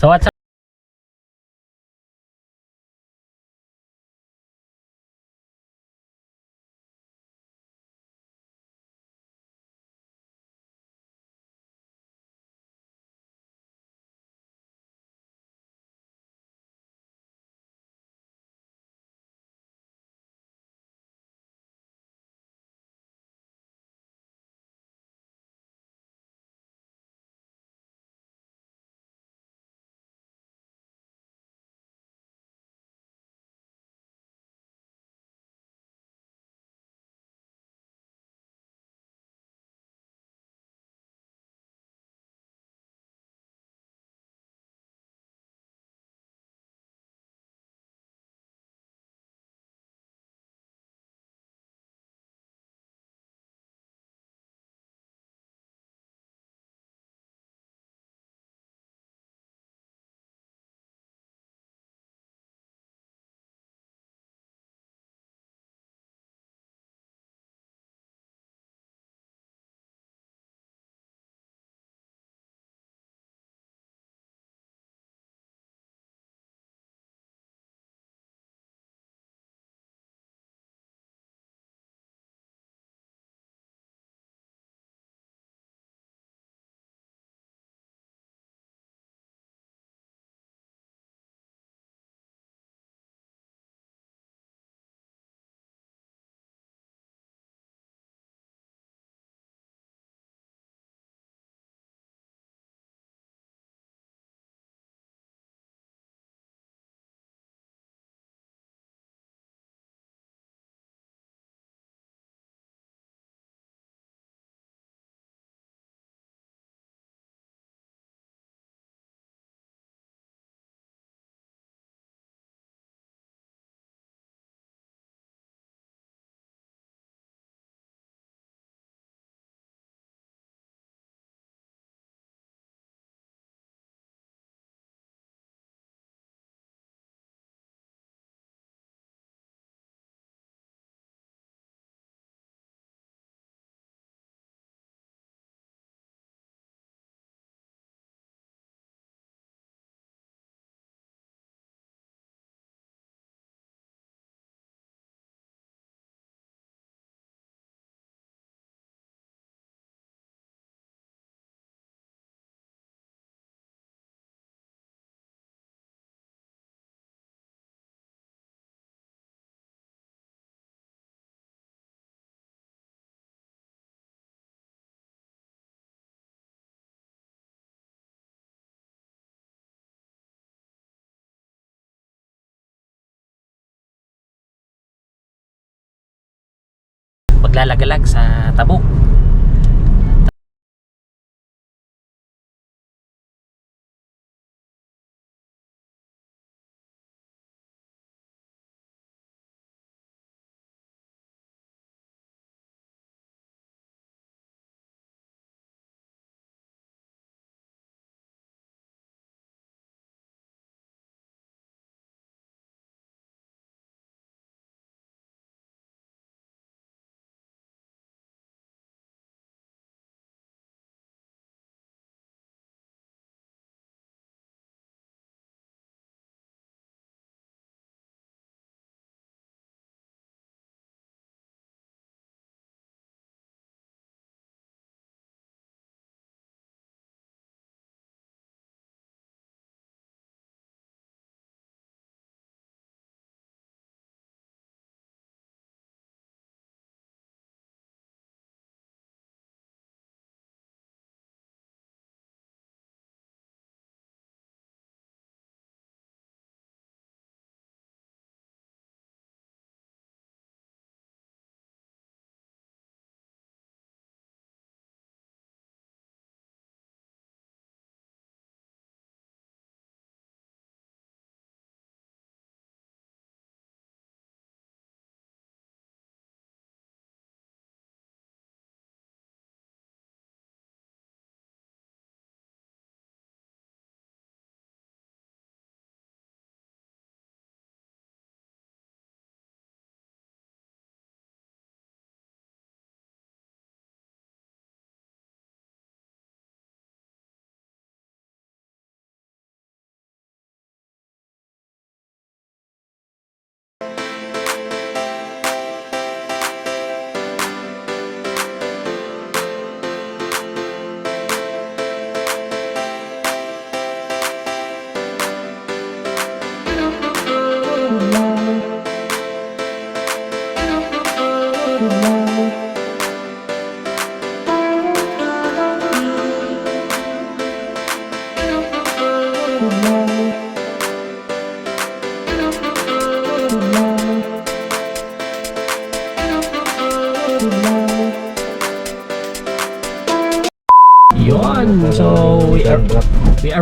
So what's Paglalagalag sa tabok.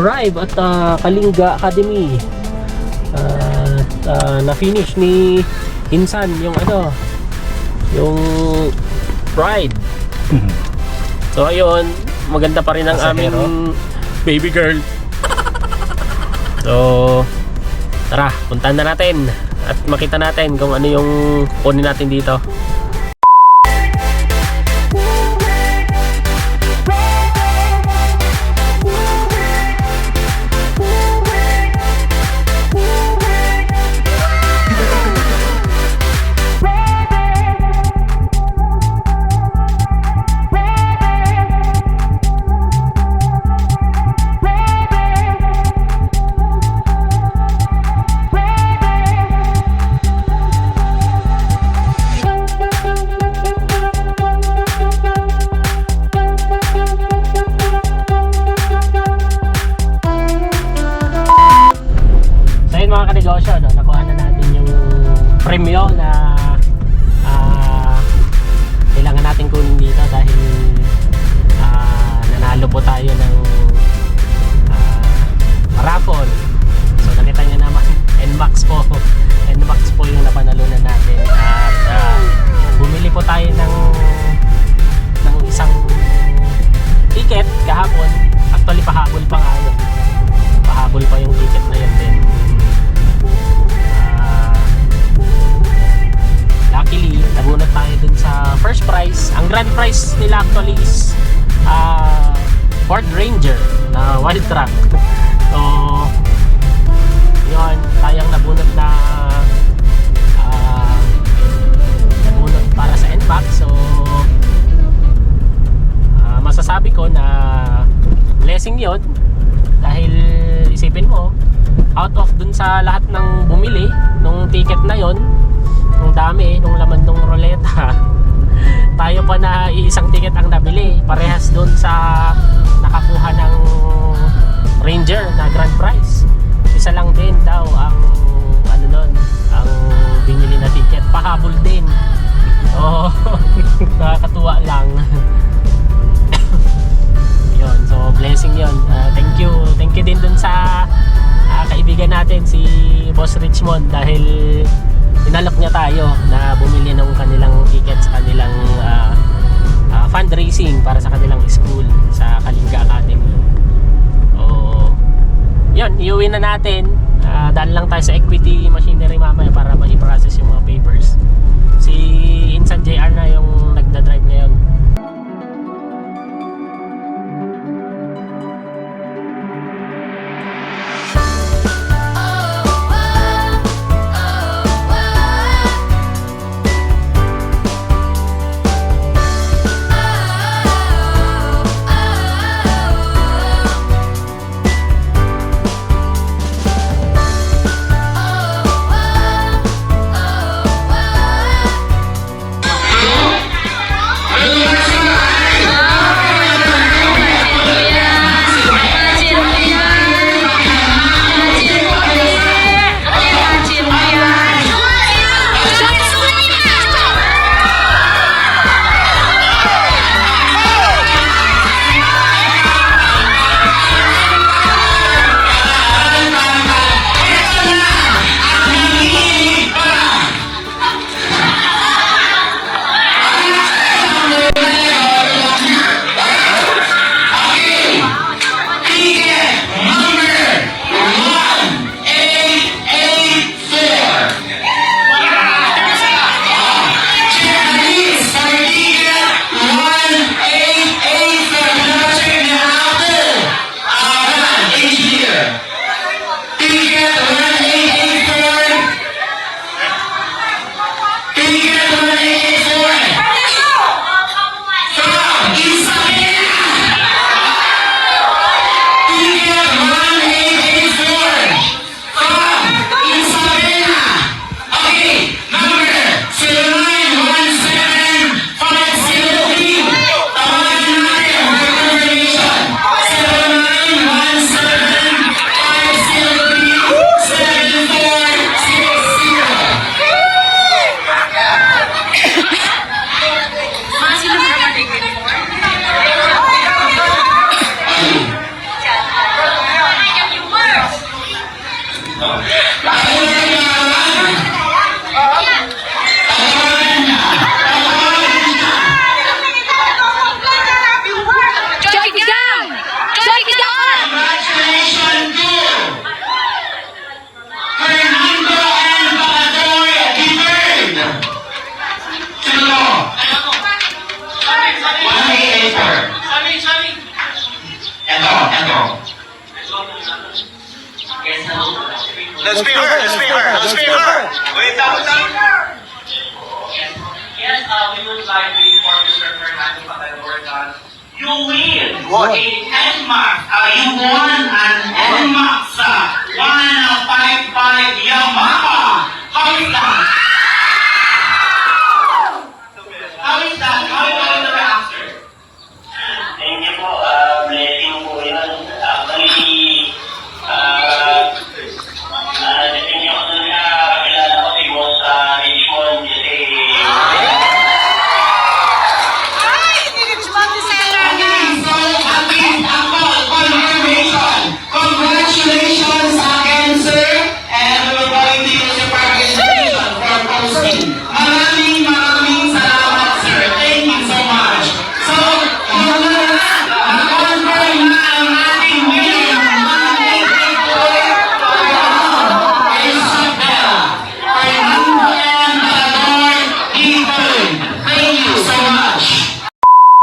Na-arrive at ah, Kalinga Academy. At ah, na-finish ni Insan yung ano, yung ride. so ayun, maganda pa rin ang aming baby girl. So, tara, puntahan na natin at makita natin kung ano yung kunin natin dito. Grand prize nila actually is ah, Ford Ranger na wild track. So, yun, tayong nabunot na ah, nabunot para sa NMAX. So, ah, masasabi ko na blessing yon dahil isipin mo out of dun sa lahat ng bumili nung ticket na yon nung dami nung laman nung roleta tayo pa na isang ticket ang nabili parehas dun sa nakakuha ng Ranger na grand prize. Isa lang din daw ang ano nun ang binili na ticket. Pahabol din. So nakakatuwa lang. Yun so blessing yun. Ah, thank you. Thank you din dun sa ah, kaibigan natin si Boss Richmond dahil inalok niya tayo na bumili ng kanilang ticket sa kanilang ah, ah, fundraising para sa kanilang school sa Kalinga Academy. So yun iuwi na natin. Ah, daan lang tayo sa equity machinery mamaya para Thank you. Let's be her. Let's be her. Let's be her. Wait, down, down. Yes, uh, we would like to inform Mr. Fernando Patel Borgan. You win what? a NMAX. Uh, you won an NMAX uh, One five five. 1055 Yamaha. How's that?